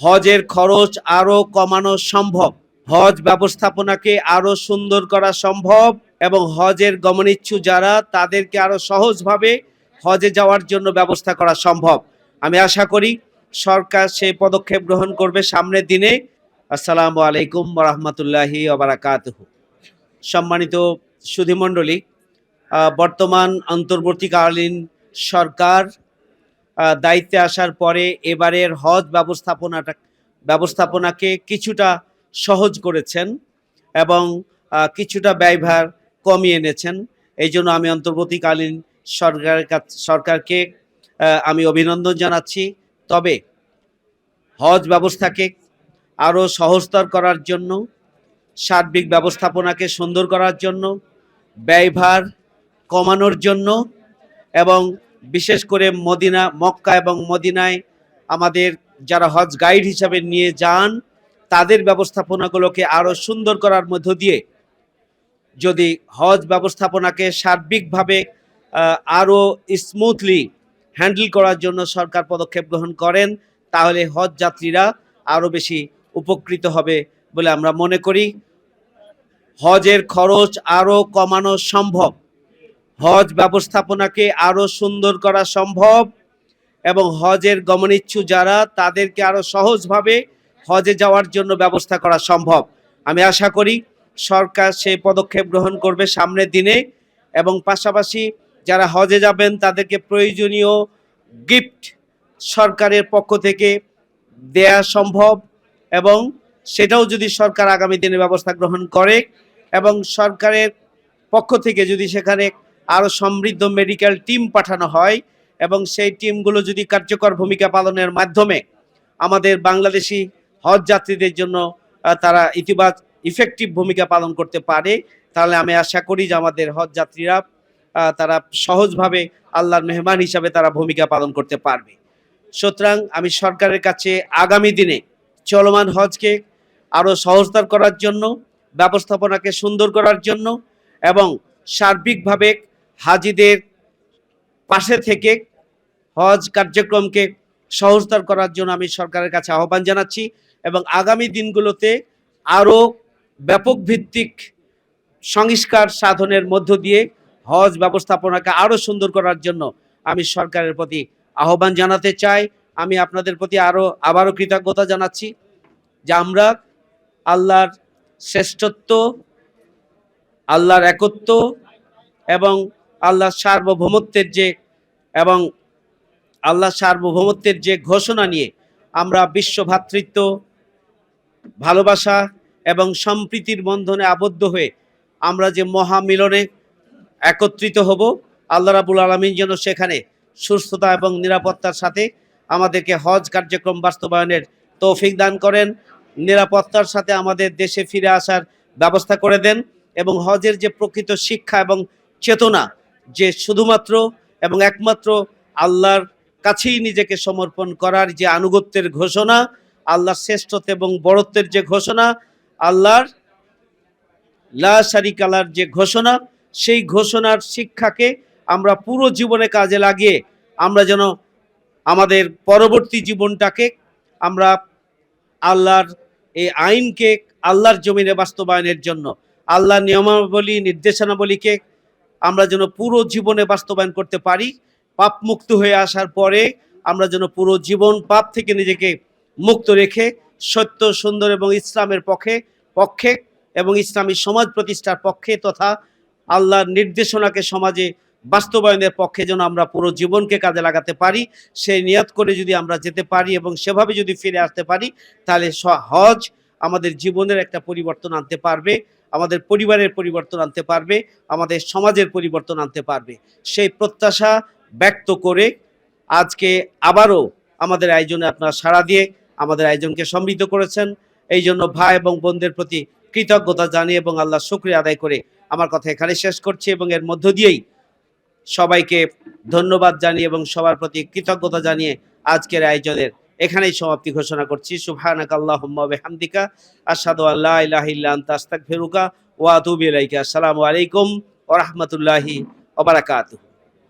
হজের খরচ আরও কমানো সম্ভব। হজ ব্যবস্থাপনাকে আরও সুন্দর করা সম্ভব এবং হজের গমনিচ্ছু যারা, তাদেরকে আরও সহজভাবে হজে যাওয়ার জন্য ব্যবস্থা করা সম্ভব। আমি আশা করি সরকার সেই পদক্ষেপ গ্রহণ করবে সামনের দিনে। আসসালামু আলাইকুম রহমতুল্লাহি ওবরাকাতহু। সম্মানিত সুধীমণ্ডলী বর্তমান অন্তর্বর্তীকালীন সরকার দায়িত্বে আসার পরে এবারের হজ ব্যবস্থাপনাটা, ব্যবস্থাপনাকে কিছুটা সহজ করেছেন এবং কিছুটা ব্যয়ভার কমিয়ে এনেছেন। এই জন্য আমি অন্তর্বর্তীকালীন সরকারের সরকারকে আমি অভিনন্দন জানাচ্ছি। তবে হজ ব্যবস্থাকে আরও সহজতর করার জন্য, সার্বিক ব্যবস্থাপনাকে সুন্দর করার জন্য, ব্যয়ভার কমানোর জন্য এবং বিশেষ করে মদিনা, মক্কা এবং মদিনায় আমাদের যারা হজ গাইড হিসাবে নিয়ে যান, তাদের ব্যবস্থাপনাগুলোকে আরও সুন্দর করার মধ্য দিয়ে যদি হজ ব্যবস্থাপনাকে সার্বিকভাবে আরও স্মুথলি হ্যান্ডেল করার জন্য সরকার পদক্ষেপ গ্রহণ করেন, তাহলে হজ যাত্রীরা আরও বেশি উপকৃত হবে বলে আমরা মনে করি। হজের খরচ আরও কমানো সম্ভব। হজ ব্যবস্থাপনাকে আরও সুন্দর করা সম্ভব এবং হজের গমনিচ্ছু যারা, তাদেরকে আরও সহজভাবে হজে যাওয়ার জন্য ব্যবস্থা করা সম্ভব। আমি আশা করি সরকার সেই পদক্ষেপ গ্রহণ করবে সামনের দিনে এবং পাশাপাশি যারা হজে যাবেন, তাদেরকে প্রয়োজনীয় গিফট সরকারের পক্ষ থেকে দেয়া সম্ভব এবং সেটাও যদি সরকার আগামী দিনে ব্যবস্থা গ্রহণ করে এবং সরকারের পক্ষ থেকে যদি সেখানে আরও সমৃদ্ধ মেডিকেল টিম পাঠানো হয় এবং সেই টিমগুলো যদি কার্যকর ভূমিকা পালনের মাধ্যমে আমাদের বাংলাদেশি হজ যাত্রীদের জন্য তারা ইতিবাচক ইফেক্টিভ ভূমিকা পালন করতে পারে, তাহলে আমি আশা করি যে আমাদের হজ যাত্রীরা তারা সহজভাবে আল্লাহর মেহমান হিসাবে তারা ভূমিকা পালন করতে পারবে। সুতরাং আমি সরকারের কাছে আগামী দিনে চলমান হজকে আরও সহজতর করার জন্য, ব্যবস্থাপনাকে সুন্দর করার জন্য এবং সার্বিকভাবে হাজিদের পাশে থেকে হজ কার্যক্রমকে সহজতর করার জন্য আমি সরকারের কাছে আহ্বান জানাচ্ছি এবং আগামী দিনগুলোতে আরও ব্যাপক ভিত্তিক সংস্কার সাধনের মধ্য দিয়ে হজ ব্যবস্থাপনাকে আরও সুন্দর করার জন্য আমি সরকারের প্রতি আহ্বান জানাতে চাই। আমি আপনাদের প্রতি আরও, আবারও কৃতজ্ঞতা জানাচ্ছি যে আমরা আল্লাহর শ্রেষ্ঠত্ব, আল্লাহর একত্ব এবং আল্লাহর সার্বভৌমত্বের যে এবং আল্লাহ সার্বভৌমত্বের যে ঘোষণা নিয়ে আমরা বিশ্ব ভ্রাতৃত্ব ভালোবাসা এবং সম্প্রীতির বন্ধনে আবদ্ধ হয়ে আমরা যে মহামিলনে একত্রিত হব, আল্লাহ রাবুল আলমিন যেন সেখানে সুস্থতা এবং নিরাপত্তার সাথে আমাদেরকে হজ কার্যক্রম বাস্তবায়নের তৌফিক দান করেন, নিরাপত্তার সাথে আমাদের দেশে ফিরে আসার ব্যবস্থা করে দেন এবং হজের যে প্রকৃত শিক্ষা এবং চেতনা যে শুধুমাত্র এবং একমাত্র আল্লাহর কাছেই নিজেকে সমর্পণ করার যে আনুগত্যের ঘোষণা, আল্লাহর শ্রেষ্ঠত্ব এবং বড়ত্বের যে ঘোষণা, আল্লাহর লা শারিকালার যে ঘোষণা, সেই ঘোষণার শিক্ষাকে আমরা পুরো জীবনে কাজে লাগিয়ে আমরা যেন আমাদের পরবর্তী জীবনটাকে আমরা আল্লাহর এই আইনকে আল্লাহর জমিনে বাস্তবায়নের জন্য, আল্লাহর নিয়মাবলী নির্দেশনাবলীকে আমরা যেন পুরো জীবনে বাস্তবায়ন করতে পারি, পাপ মুক্ত হয়ে আসার পরে আমরা যেন পুরো জীবন পাপ থেকে নিজেকে মুক্ত রেখে সত্য, সুন্দর এবং ইসলামের পক্ষে পক্ষে এবং ইসলামী সমাজ প্রতিষ্ঠার পক্ষে তথা আল্লাহর নির্দেশনাকে সমাজে বাস্তবায়নের পক্ষে যেন আমরা পুরো জীবনকে কাজে লাগাতে পারি, সেই নিয়ত করে যদি আমরা যেতে পারি এবং সেভাবে যদি ফিরে আসতে পারি, তাহলে হজ আমাদের জীবনের একটা পরিবর্তন আনতে পারবে, আমাদের পরিবারের পরিবর্তন আনতে পারবে, আমাদের সমাজের পরিবর্তন আনতে পারবে। সেই প্রত্যাশা ব্যক্ত করে আজকে আবারও আমাদের আয়োজনে আপনারা সাড়া দিয়ে আমাদের আয়োজনকে সমৃদ্ধ করেছেন। এই জন্য ভাই এবং বোনদের প্রতি কৃতজ্ঞতা জানিয়ে এবং আল্লাহ শুক্রিয়া আদায় করে আমার কথা এখানে শেষ করছি এবং এর মধ্য দিয়েই সবাইকে ধন্যবাদ জানিয়ে এবং সবার প্রতি কৃতজ্ঞতা জানিয়ে আজকের আয়োজনের এখানেই সমাপ্তি ঘোষণা করছি। সুবহানাক আল্লাহুম্মা বিহামদিকা। আশহাদু আল্লা ইলাহা ইল্লা আনতা, আস্তাগফিরুকা ওয়া আতুবু ইলাইকা। আসসালামু আলাইকুম ওয়া রাহমাতুল্লাহি ওয়া বারাকাতুহু।